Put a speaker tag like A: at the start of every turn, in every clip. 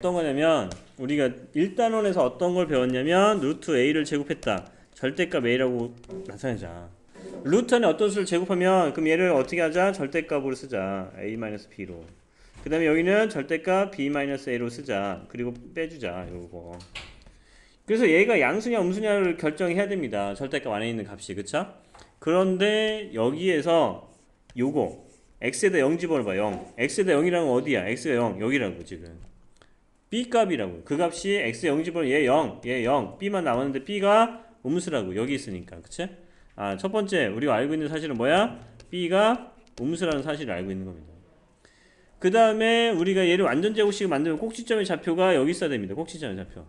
A: 어떤 거냐면 우리가 1단원에서 어떤 걸 배웠냐면 루트 a를 제곱했다. 절대값 a라고 나타내자. 루트 안에 어떤 수를 제곱하면 그럼 얘를 어떻게 하자? 절대값으로 쓰자. a-b로. 그 다음에 여기는 절대값 b-a로 쓰자. 그리고 빼주자. 요거. 그래서 얘가 양수냐 음수냐를 결정해야 됩니다. 절대값 안에 있는 값이. 그쵸? 그런데 여기에서 요거 x에다 0 집어넣어봐 0 x에다 0이라는 건 어디야? x가 0 여기라고 지금 b 값이라고. 그 값이 x 0 집어넣으면 얘 0, 얘 0 b만 남았는데 b가 음수라고. 여기 있으니까. 그치? 아 첫 번째 우리가 알고 있는 사실은 뭐야? b가 음수라는 사실을 알고 있는 겁니다. 그 다음에 우리가 얘를 완전 제곱식을 만들면 꼭지점의 좌표가 여기 있어야 됩니다. 꼭지점의 좌표.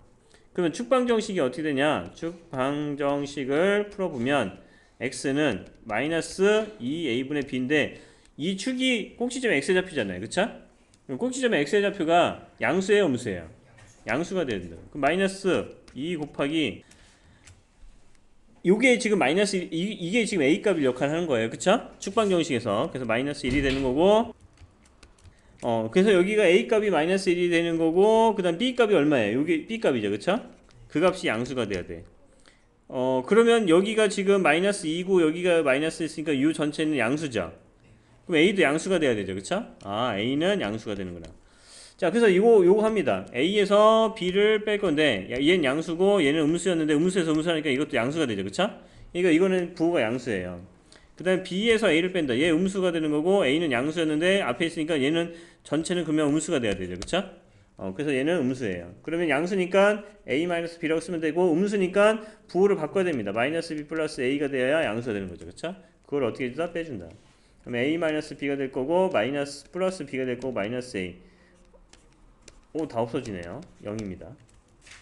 A: 그러면 축방정식이 어떻게 되냐? 축방정식을 풀어보면 x는 마이너스 2a분의 b인데 이 축이 꼭지점 x에 잡히잖아요. 그쵸? 꼭지점의 x의 좌표가 양수예요 음수예요 양수가 돼야 된다 그럼 마이너스 2 곱하기 요게 지금 마이너스 이, 이게 지금 a 값을 역할 하는 거예요 그쵸? 축방 정식에서 그래서 마이너스 1이 되는 거고 어 그래서 여기가 a 값이 마이너스 1이 되는 거고 그 다음 b 값이 얼마예요? 요게 b 값이죠 그쵸? 그 값이 양수가 돼야 돼 어, 그러면 여기가 지금 마이너스 2고 여기가 마이너스 있으니까 U 전체는 양수죠. 그럼 A도 양수가 돼야 되죠. 그쵸? 아, A는 양수가 되는구나. 자, 그래서 이거, 요거 합니다. A에서 B를 뺄 건데, 야, 얘는 양수고, 얘는 음수였는데, 음수에서 음수하니까 이것도 양수가 되죠. 그쵸? 그러니까 이거는 부호가 양수예요. 그 다음에 B에서 A를 뺀다. 얘 음수가 되는 거고, A는 양수였는데, 앞에 있으니까 얘는 전체는 그러면 음수가 돼야 되죠. 그쵸? 어, 그래서 얘는 음수예요. 그러면 양수니까 a-b라고 쓰면 되고 음수니까 부호를 바꿔야 됩니다. 마이너스 b 플러스 a가 되어야 양수가 되는 거죠. 그쵸? 그걸 어떻게 해주다? 빼준다. 그럼 a-b가 될 거고 마이너스 플러스 b가 될 거고 마이너스 a 오, 다 없어지네요. 0입니다.